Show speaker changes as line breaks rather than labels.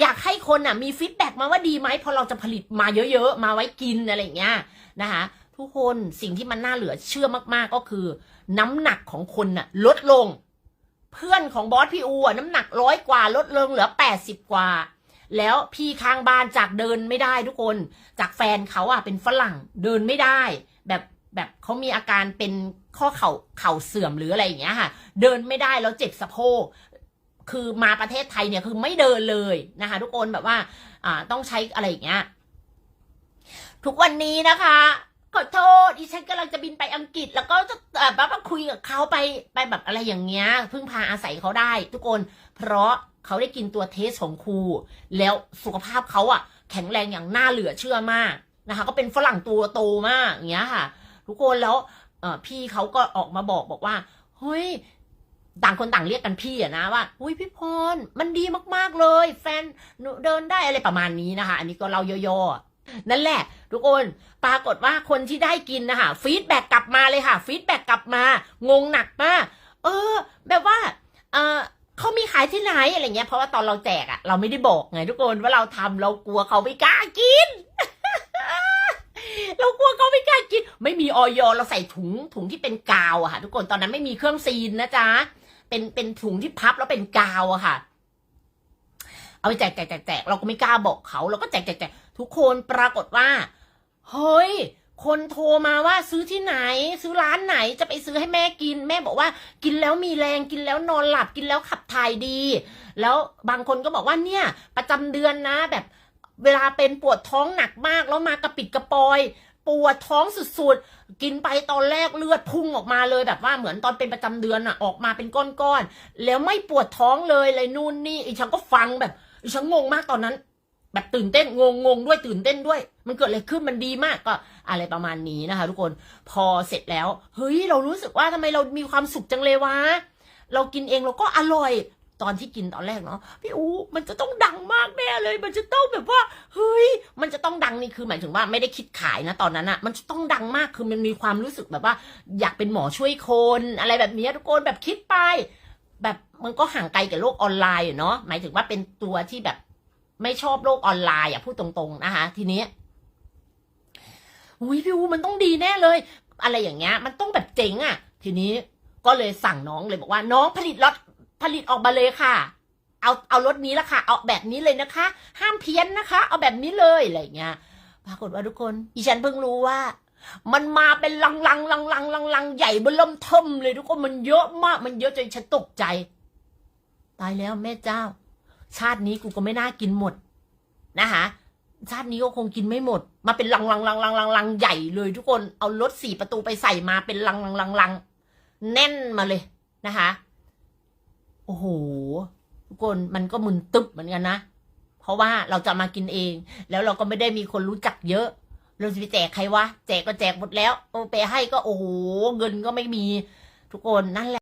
อยากให้คนอะมีฟีดแบ็กมาว่าดีไหมพราะเราจะผลิตมาเยอะๆ มาไว้กินอะไรอย่างเงี้ยนะคะทุกคนสิ่งที่มันน่าเหลือเชื่อมากๆก็คือ น้ำหนักของคนน่ะ ลดลง เพื่อนของบอสพี่อูอะน้ำหนักร้อยกว่าลดลงเหลือแปดสิบกว่า แล้วพี่ข้างบ้านจากเดินไม่ได้ทุกคนจากแฟนเขาอะเป็นฝรั่งเดินไม่ได้ แบบแบบเขามีอาการเป็นข้อเข่าเข่าเสื่อมหรืออะไรอย่างเงี้ยค่ะ เดินไม่ได้แล้วเจ็บสะโพก คือมาประเทศไทยเนี่ยคือไม่เดินเลยนะคะ ทุกคนแบบว่า อ่าต้องใช้อะไรอย่างเงี้ย ทุกวันนี้นะคะขอโทษดิฉันกำลังจะบินไปอังกฤษ แล้วก็จะแบบว่าคุยกับเขาไปไปแบบอะไรอย่างเงี้ยพึ่งพาอาศัยเขาได้ ทุกคนเพราะเขาได้กินตัวเทสของครู แล้วสุขภาพเขาอะแข็งแรงอย่างน่าเหลือเชื่อมากนะคะก็เป็นฝรั่งตัวโตมากอย่างเงี้ยค่ะ ทุกคนแล้วพี่เขาก็ออกมาบอกบอกว่าเฮ้ย ต่างคนต่างเรียกกันพี่อะนะว่าอุ้ยพี่พรมันดีมากๆเลย แฟนหนูเดินได้อะไรประมาณนี้นะคะ อันนี้ก็เราย่อๆนั่นแหละ ทุกคนปรากฏว่าคนที่ได้กินนะคะฟีดแบ็กกลับมาเลยค่ะฟีดแบ็กกลับมางงหนักมากเออ แบบว่าเออเขามีขายที่ไหนอะไรเงี้ยเพราะว่าตอนเราแจกอะเราไม่ได้บอกไงทุกคนว่าเราทำเรากลัวเขาไม่กล้ากินเรากลัวเขาไม่กล้ากิน ไม่มีออยเราใส่ถุงถุงที่เป็นกาวอะค่ะ ทุกคนตอนนั้นไม่มีเครื่องซีนนะจ๊ะ เป็นเป็นถุงที่พับแล้วเป็นกาวอะค่ะ เอาไปแจกแจกแจกแจกเราก็ไม่กล้าบอกเขาเราก็แจกแจกแจกทุกคนปรากฏว่า เฮ้ย คนโทรมาว่าซื้อที่ไหน ซื้อร้านไหนจะไปซื้อให้แม่กิน แม่บอกว่า กินแล้วมีแรงกินแล้วนอนหลับกินแล้วขับถ่ายดี แล้วบางคนก็บอกว่าเนี่ย ประจำเดือนนะแบบเวลาเป็นปวดท้องหนักมากแล้วมากระปิดกระปอย ปวดท้องสุดๆ กินไปตอนแรกเลือดพุ่งออกมาเลยแบบว่าเหมือนตอนเป็นประจำเดือนอะออกมาเป็นก้อนๆ แล้วไม่ปวดท้องเลยเลยนู่นนี่อีฉันก็ฟังแบบอีฉันงงมากตอนนั้น แบบตื่นเต้นงงงงด้วยตื่นเต้นด้วย มันเกิดอะไรขึ้นมันดีมากก็อะไรประมาณนี้นะคะ ทุกคนพอเสร็จแล้ว เฮ้ยเรารู้สึกว่าทำไมเรามีความสุขจังเลยวะเรากินเองเราก็อร่อย ตอนที่กินตอนแรกเนาะพี่อูมันจะต้องดังมากแน่เลย มันจะต้องแบบว่าเฮ้ยมันจะต้องดังนี่คือหมายถึงว่าไม่ได้คิดขายนะตอนนั้นอะมันจะต้องดังมากคือมันมีความรู้สึกแบบว่า อยากเป็นหมอช่วยคนอะไรแบบนี้ทุกคนแบบคิดไป แบบมันก็ห่างไกลกับโลกออนไลน์เนาะหมายถึงว่าเป็นตัวที่แบบไม่ชอบโลกออนไลน์อะพูดตรงๆนะคะ ทีนี้อุ้ยพี่อูมันต้องดีแน่เลย อะไรอย่างเงี้ย มันต้องแบบเจ๋งอะ ทีนี้ก็เลยสั่งน้องเลยบอกว่าน้องผลิตรถ ผลิตออกมาเลยค่ะ เอาเอารถนี้ละค่ะ เอาแบบนี้เลยนะคะ ห้ามเพี้ยนนะคะ เอาแบบนี้เลยอะไรเงี้ยปรากฏว่าทุกคนอีฉันเพิ่งรู้ว่า มันมาเป็นลังลังลังลังลังลังใหญ่เบอเริ่มเทิมเลยทุกคนมันเยอะมาก มันเยอะจนฉันตกใจ ตายแล้วแม่เจ้า ชาตินี้กูก็ไม่น่ากินหมดนะคะชาตินี้ก็คงกินไม่หมด มาเป็นลังลังลังลังลังลังใหญ่เลยทุกคนเอารถสี่ประตูไปใส่มาเป็นลังลังลังลังแน่นมาเลยนะคะ โอ้โหทุกคนมันก็มึนตึบเหมือนกันนะ เพราะว่าเราจะมากินเอง แล้วเราก็ไม่ได้มีคนรู้จักเยอะ เราจะไปแจกใครวะ แจกก็แจกหมดแล้วโอาไปให้ก็โอ้โห เงินก็ไม่มีทุกคนนั่นแหละ